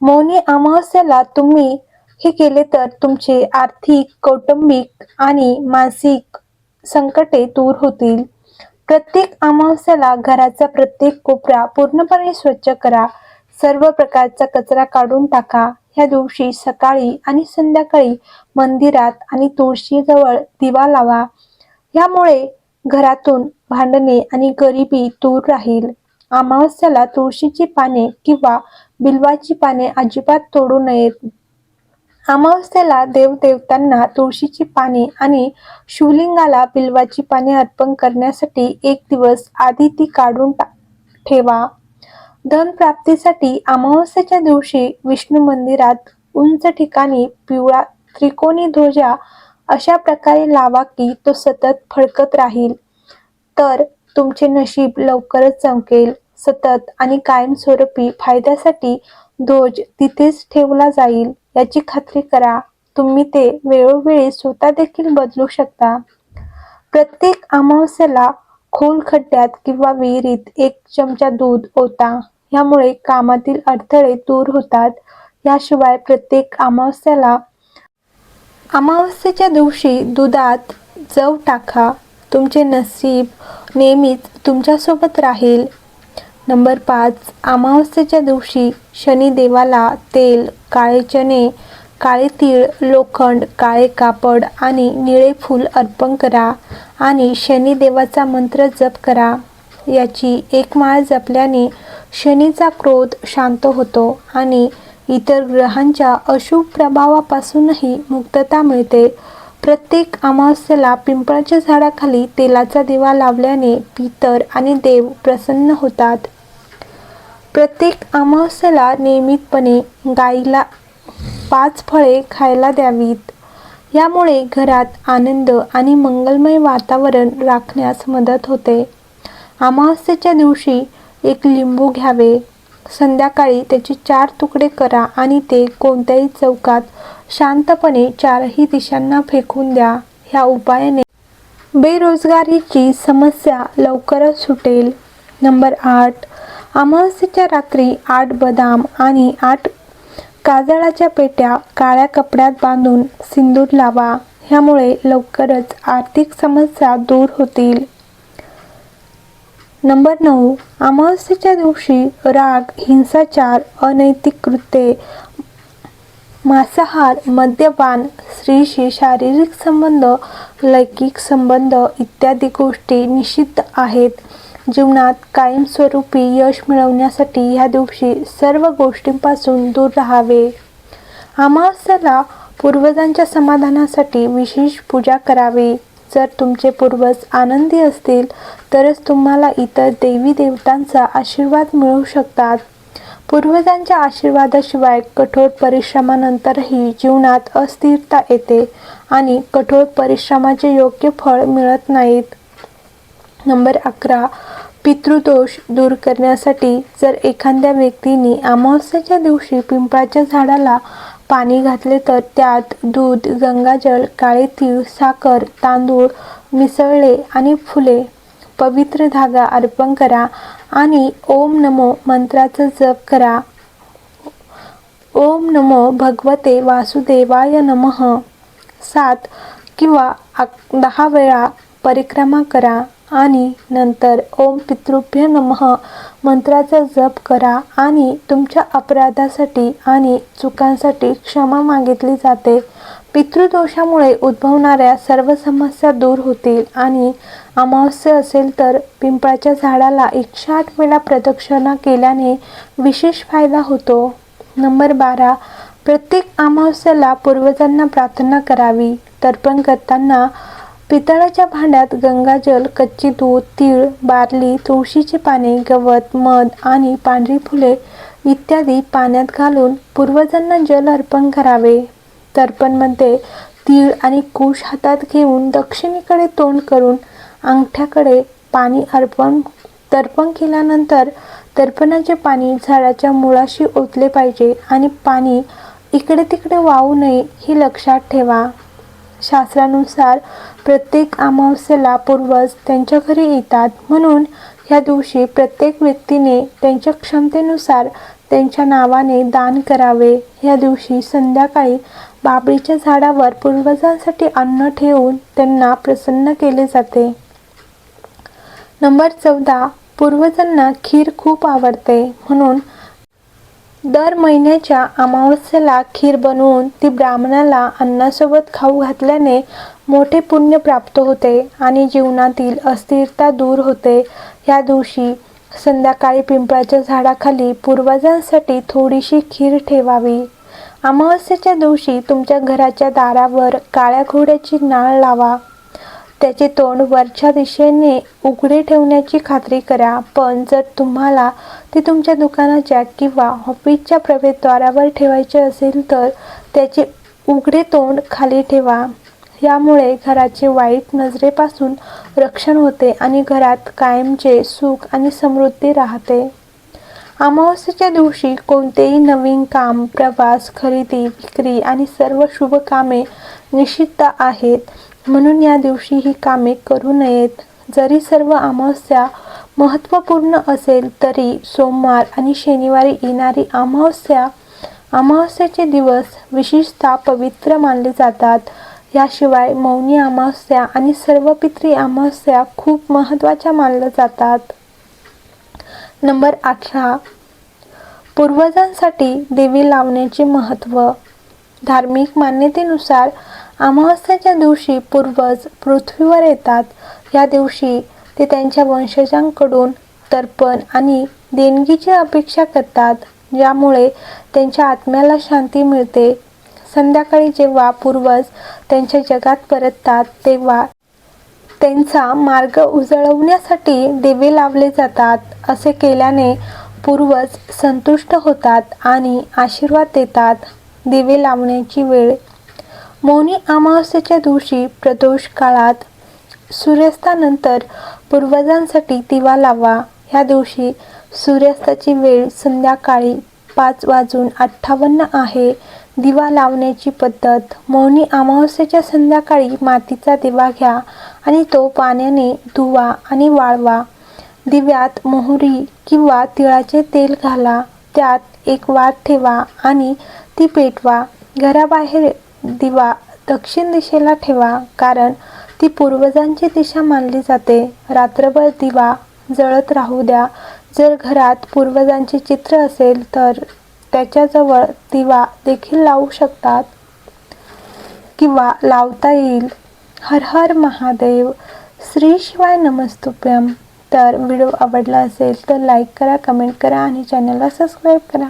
मौनी अमावस्याला तुम्ही हे केले तर तुमचे आर्थिक कौटुंबिक आणि मानसिक संकटे दूर होतील. प्रत्येक अमावस्याला घराचा प्रत्येक कोपरा पूर्णपणे स्वच्छ करा. सर्व प्रकारचा कचरा काढून टाका. ह्या दिवशी सकाळी आणि संध्याकाळी मंदिरात आणि तुळशीजवळ दिवा लावा. यामुळे घरातून भांडणे आणि गरिबी दूर राहील. अमावस्याला तुळशीची पाने किंवा बिल्वाची पाने अजिबात तोडू नयेत. अमावस्याला देवदेवतांना तुळशीची पाने आणि शिवलिंगाला बिल्वाची पाने अर्पण करण्यासाठी एक दिवस आधी ती काढून ठेवा. धन प्राप्तीसाठी अमावस्येच्या दिवशी विष्णू मंदिरात उंच ठिकाणी पिवळा त्रिकोणी ध्वजा अशा प्रकारे लावा की तो सतत फडकत राहील. तर तुमचे नशीब लवकरच चमकेल. सतत आणि कायमस्वरूपी फायद्यासाठी ध्वज तिथेच ठेवला जाईल याची खात्री करा. तुम्ही ते वेळोवेळी स्वतः देखील बदलू शकता. प्रत्येक अमावस्याला खोल खड्ड्यात किंवा विहिरीत एक चमचा दूध ओता यामुळे कामातील अडथळे दूर होतात. याशिवाय प्रत्येक अमावस्याला अमावस्येच्या दिवशी दुधात जव टाका. तुमचे नसीब नेहमीच तुमच्यासोबत राहील. नंबर पाच अमावस्येच्या दिवशी शनिदेवाला तेल काळे चणे काळे तीळ लोखंड काळे कापड आणि निळे फूल अर्पण करा आणि शनिदेवाचा मंत्र जप करा. याची एक माळ जपल्याने शनीचा क्रोध शांत होतो आणि इतर ग्रहांच्या अशुभ प्रभावापासूनही मुक्तता मिळते. प्रत्येक अमावस्येला पिंपळाच्या झाडाखाली तेलाचा दिवा लावल्याने पितर आणि देव प्रसन्न होतात. प्रत्येक अमावस्येला नियमितपणे गाईला पाच फळे खायला द्यावीत. यामुळे घरात आनंद आणि मंगलमय वातावरण राखण्यास मदत होते. अमावस्येच्या दिवशी एक लिंबू घ्यावे. संध्याकाळी त्याचे चार तुकडे करा आणि ते कोणत्याही चौकात शांतपणे चारही दिशांना फेकून द्या. ह्या उपायाने बेरोजगारीची समस्या लवकरच सुटेल. नंबर आठ अमावस्येच्या रात्री आठ बदाम आणि आठ काजळाच्या पेट्या काळ्या कपड्यात बांधून सिंदूर लावा. ह्यामुळे लवकरच आर्थिक समस्या दूर होतील. नंबर नऊ. अमावस्येच्या दिवशी राग हिंसाचार अनैतिक कृत्ये मांसाहार मद्यपान स्त्रीशी शारीरिक संबंध लैंगिक संबंध इत्यादी गोष्टी निषिद्ध आहेत. जीवनात कायमस्वरूपी यश मिळवण्यासाठी ह्या दिवशी सर्व गोष्टींपासून दूर राहावे. अमावस्येला पूर्वजांच्या समाधानासाठी विशेष पूजा करावी. जर तुमचे पूर्वज आनंदी असतील तरच तुम्हाला इतर देवी देवतांचा आशीर्वाद मिळू शकतात. पूर्वजांच्या आशीर्वादाशिवाय कठोर परिश्रमानंतरही जीवनात अस्थिरता येते आणि कठोर परिश्रमाचे योग्य फळ मिळत नाहीत. नंबर अकरा. पितृदोष दूर करण्यासाठी जर एखाद्या व्यक्तीने अमावस्याच्या दिवशी पिंपळाच्या झाडाला पाणी घातले तर त्यात दूध गंगाजल काळे तीळ साखर तांदूळ मिसळले आणि फुले. पवित्र धागा अर्पण करा आणि ओम नमो मंत्राचा जप करा. ओम नमो भगवते वासुदेवाय नमः. सात किंवा दहा वेळा परिक्रमा करा. आणि नंतर ओम पितृभ्य नमः. मंत्राचा जप करा आणि तुमच्या अपराधासाठी आणि चुकांसाठी क्षमा मागितली जाते. पितृदोषामुळे उद्भवणाऱ्या सर्व समस्या दूर होतील आणि अमावस्या असेल तर पिंपळाच्या झाडाला एकशे आठ वेळा प्रदक्षिणा केल्याने विशेष फायदा होतो. नंबर बारा. प्रत्येक अमावस्याला पूर्वजांना प्रार्थना करावी. तर्पण करताना पितळाच्या भांड्यात गंगाजल कच्ची दूध तीळ बार्ली तुळशीची पाने गवत मध आणि पांढरी फुले इत्यादी पाण्यात घालून पूर्वजांना जल अर्पण करावे. तर्पणमध्ये तीळ आणि कुश हातात घेऊन दक्षिणेकडे तोंड करून अंगठ्याकडे पाणी अर्पण तर्पण केल्यानंतर तर्पणाचे पाणी झाडाच्या मुळाशी ओतले पाहिजे आणि पाणी इकडे तिकडे वाहू नये हे लक्षात ठेवा. शास्त्रानुसार प्रत्येक अमावस्येला पूर्वज त्यांच्या घरी येतात. म्हणून ह्या दिवशी प्रत्येक व्यक्तीने त्यांच्या क्षमतेनुसार त्यांच्या नावाने दान करावे. या दिवशी संध्याकाळी बाबळीच्या झाडावर पूर्वजांसाठी अन्न ठेवून त्यांना प्रसन्न केले जाते. नंबर चौदा. पूर्वजांना खीर खूप आवडते. म्हणून दर महिन्याच्या अमावस्येला खीर बनवून ती ब्राह्मणाला अन्नासोबत खाऊ घातल्याने मोठे पुण्य प्राप्त होते आणि जीवनातील अस्थिरता दूर होते. या दिवशी संध्याकाळी पिंपळाच्या झाडाखाली पूर्वजांसाठी थोडीशी खीर ठेवावी. अमावस्येच्या दिवशी तुमच्या घराच्या दारावर काळ्या घोड्याची नाळ लावा. त्याचे तोंड वरच्या दिशेने उघडे ठेवण्याची खात्री करा. पण जर तुम्हाला ते तुमच्या दुकानाच्या किंवा ऑफिसच्या प्रवेशद्वारावर ठेवायचे असेल तर त्याचे उघडे तोंड खाली ठेवा. यामुळे घराचे वाईट नजरेपासून रक्षण होते आणि घरात कायमचे सुख आणि समृद्धी राहते. अमावस्येच्या दिवशी कोणतेही नवीन काम प्रवास खरेदी विक्री आणि सर्व शुभ कामे निषिद्ध आहेत. म्हणून या दिवशी ही कामे करू नयेत. जरी सर्व अमावस्या महत्त्वपूर्ण असेल तरी सोमवार आणि शनिवारी येणारी अमावस्या अमावस्याचे दिवस विशेषतः पवित्र मानले जातात. याशिवाय मौनी अमावस्या आणि सर्व पित्री अमावस्या खूप महत्त्वाच्या मानल्या जातात. नंबर अठरा. पूर्वजांसाठी देवी लावण्याचे महत्त्व. धार्मिक मान्यतेनुसार अमावस्याच्या दिवशी पूर्वज पृथ्वीवर येतात. या दिवशी ते त्यांच्या वंशजांकडून तर्पण आणि देणगीची अपेक्षा करतात ज्यामुळे त्यांच्या आत्म्याला शांती मिळते. संध्याकाळी जेव्हा पूर्वज त्यांच्या जगात परततात तेव्हा त्यांचा मार्ग उजळवण्यासाठी दिवे लावले जातात. असे केल्याने पूर्वज संतुष्ट होतात आणि आशीर्वाद देतात. दिवे लावण्याची वेळ मौनी अमावस्येच्या दिवशी प्रदोष काळात सूर्यास्तानंतर पूर्वजांसाठी दिवा लावा. ह्या दिवशी सूर्यास्ताची वेळ संध्याकाळी पाच वाजून अठ्ठावन्न आहे. दिवा लावण्याची पद्धत मौनी अमावस्येच्या संध्याकाळी मातीचा दिवा घ्या आणि तो पाण्याने धुवा आणि वाळवा. दिव्यात मोहरी किंवा तिळाचे तेल घाला. त्यात एक वाट ठेवा आणि ती पेटवा. घराबाहेर दिवा दक्षिण दिशेला ठेवा कारण ती पूर्वजांची दिशा मानली जाते. रात्रभर दिवा जळत राहू द्या. जर घरात पूर्वजांचे चित्र असेल तर त्याच्याजवळ दिवा देखील लावू शकतात किंवा लावता येईल. हर हर महादेव श्री शिवाय नमस्तुभ्यम. तर व्हिडिओ आवडला असेल तर लाईक करा कमेंट करा आणि चॅनलला सबस्क्राईब करा.